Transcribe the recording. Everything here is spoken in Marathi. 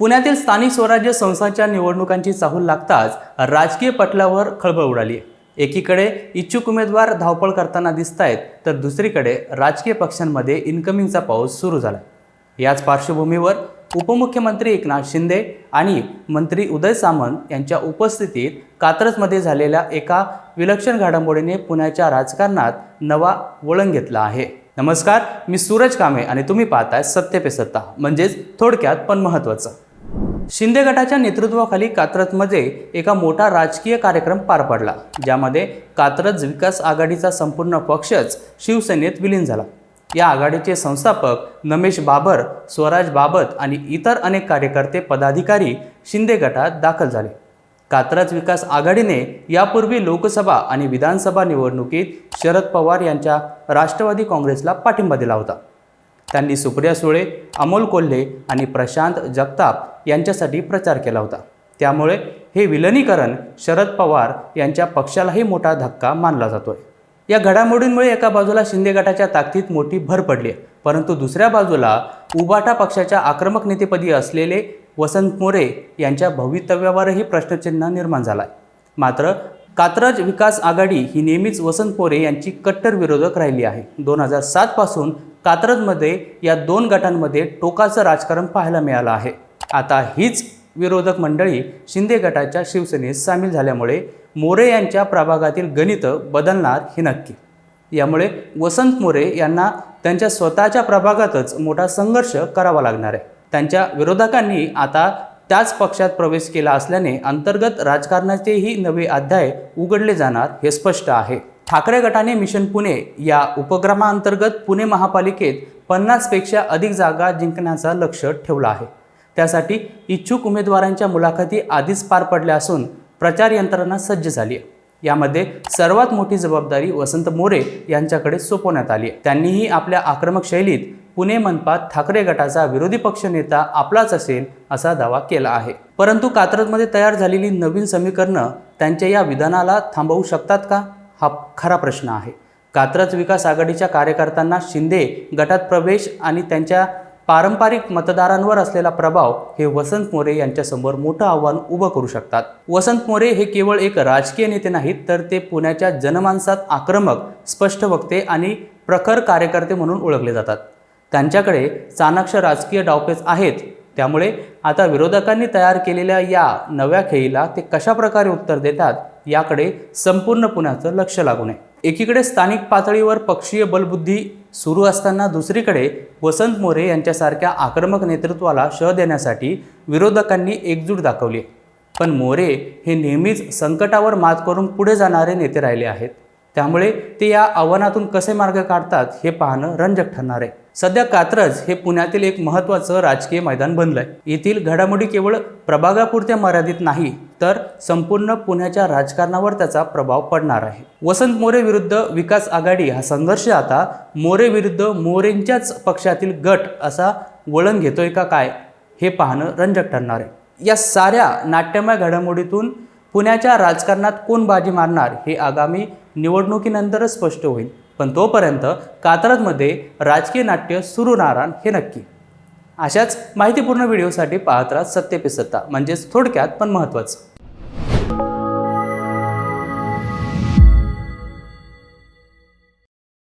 पुण्यातील स्थानिक स्वराज्य संस्थांच्या निवडणुकांची चाहूल लागताच राजकीय पटलावर खळबळ उडाली. एकीकडे इच्छुक उमेदवार धावपळ करताना दिसत आहेत तर दुसरीकडे राजकीय पक्षांमध्ये इन्कमिंगचा पाऊस सुरू झाला. याच पार्श्वभूमीवर उपमुख्यमंत्री एकनाथ शिंदे आणि मंत्री उदय सामंत यांच्या उपस्थितीत कात्रजमध्ये झालेल्या एका विलक्षण घडामोडीने पुण्याच्या राजकारणात नवा वळण घेतला आहे. नमस्कार मी सूरज कामे आणि तुम्ही पाहताय सत्य पे सत्ता म्हणजेच थोडक्यात पण महत्त्वाचं. शिंदे गटाच्या नेतृत्वाखाली कात्रजमध्ये एका मोठा राजकीय कार्यक्रम पार पडला ज्यामध्ये कात्रज विकास आघाडीचा संपूर्ण पक्षच शिवसेनेत विलीन झाला. या आघाडीचे संस्थापक नमेश बाबर स्वराज बाबत आणि इतर अनेक कार्यकर्ते पदाधिकारी शिंदे गटात दाखल झाले. कात्रज विकास आघाडीने यापूर्वी लोकसभा आणि विधानसभा निवडणुकीत शरद पवार यांच्या राष्ट्रवादी काँग्रेसला पाठिंबा दिला होता. त्यांनी सुप्रिया सुळे अमोल कोल्हे आणि प्रशांत जगताप यांच्यासाठी प्रचार केला होता. त्यामुळे हे विलनीकरण शरद पवार यांच्या पक्षालाही मोठा धक्का मानला जातोय. या घडामोडींमुळे एका बाजूला शिंदे गटाच्या ताकदीत मोठी भर पडली आहे. परंतु दुसऱ्या बाजूला उबाटा पक्षाच्या आक्रमक नेतेपदी असलेले वसंत मोरे यांच्या भवितव्यावरही प्रश्नचिन्ह निर्माण झाला आहे मात्र कात्रज विकास आघाडी ही नेहमीच वसंत मोरे यांची कट्टर विरोधक राहिली आहे. दोन हजार सातपासून कात्रजमध्ये या दोन गटांमध्ये टोकाचं राजकारण पाहायला मिळालं आहे. आता हीच विरोधक मंडळी शिंदे गटाच्या शिवसेनेत सामील झाल्यामुळे मोरे यांच्या प्रभागातील गणितं बदलणार हे नक्की. यामुळे वसंत मोरे यांना त्यांच्या स्वतःच्या प्रभागातच मोठा संघर्ष करावा लागणार आहे. त्यांच्या विरोधकांनी आता त्याच पक्षात प्रवेश केला असल्याने अंतर्गत राजकारणाचेही नवे अध्याय उघडले जाणार हे स्पष्ट आहे. ठाकरे गटाने मिशन पुणे या उपक्रमाअंतर्गत पुणे महापालिकेत पन्नासपेक्षा अधिक जागा जिंकण्याचा लक्ष ठेवला आहे. त्यासाठी इच्छुक उमेदवारांच्या मुलाखती आधीच पार पडल्या असून प्रचार यंत्रणा सज्ज झाली आहे. यामध्ये सर्वात मोठी जबाबदारी वसंत मोरे यांच्याकडे सोपवण्यात आली आहे. त्यांनीही आपल्या आक्रमक शैलीत पुणे मनपात ठाकरे गटाचा विरोधी पक्ष नेता आपलाच असेल असा दावा केला आहे. परंतु कात्रजमध्ये तयार झालेली नवीन समीकरणं त्यांच्या या विधानाला थांबवू शकतात का? हा खरा प्रश्न आहे. कात्रज विकास आघाडीच्या कार्यकर्त्यांना शिंदे गटात प्रवेश आणि त्यांच्या पारंपरिक मतदारांवर असलेला प्रभाव हे वसंत मोरे यांच्यासमोर मोठं आव्हान उभं करू शकतात. वसंत मोरे हे केवळ एक राजकीय नेते नाहीत तर ते पुण्याच्या जनमानसात आक्रमक स्पष्ट वक्ते आणि प्रखर कार्यकर्ते म्हणून ओळखले जातात. त्यांच्याकडे चाणाक्ष राजकीय डावपेच आहेत. त्यामुळे आता विरोधकांनी तयार केलेल्या या नव्या खेळीला ते कशा प्रकारे उत्तर देतात याकडे संपूर्ण पुण्याचं लक्ष लागू नये एकीकडे स्थानिक पातळीवर पक्षीय बलबुद्धी सुरू असताना दुसरीकडे वसंत मोरे यांच्यासारख्या आक्रमक नेतृत्वाला शह देण्यासाठी विरोधकांनी एकजूट दाखवली पण मोरे हे नेहमीच संकटावर मात करून पुढे जाणारे नेते राहिले आहेत. त्यामुळे ते या आव्हानातून कसे मार्ग काढतात हे पाहणं रंजक ठरणार आहे. सध्या कात्रज हे पुण्यातील एक महत्त्वाचं राजकीय मैदान बनलं आहे येथील घडामोडी केवळ प्रभागापुरत्या मर्यादित नाही तर संपूर्ण पुण्याच्या राजकारणावर त्याचा प्रभाव पडणार आहे. वसंत मोरे विरुद्ध विकास आघाडी हा संघर्ष आता मोरे विरुद्ध मोरेंच्याच पक्षातील गट असा वळण घेतोय का काय हे पाहणं रंजक ठरणार आहे. या साऱ्या नाट्यमय घडामोडीतून पुण्याच्या राजकारणात कोण बाजी मारणार हे आगामी निवडणुकीनंतरच स्पष्ट होईल. पण तोपर्यंत कात्रजमध्ये राजकीय नाट्य सुरू राहणार हे नक्की. अशाच माहितीपूर्ण व्हिडिओसाठी पाहत राहा सत्य सत्ता म्हणजेच थोडक्यात पण महत्त्वाचं.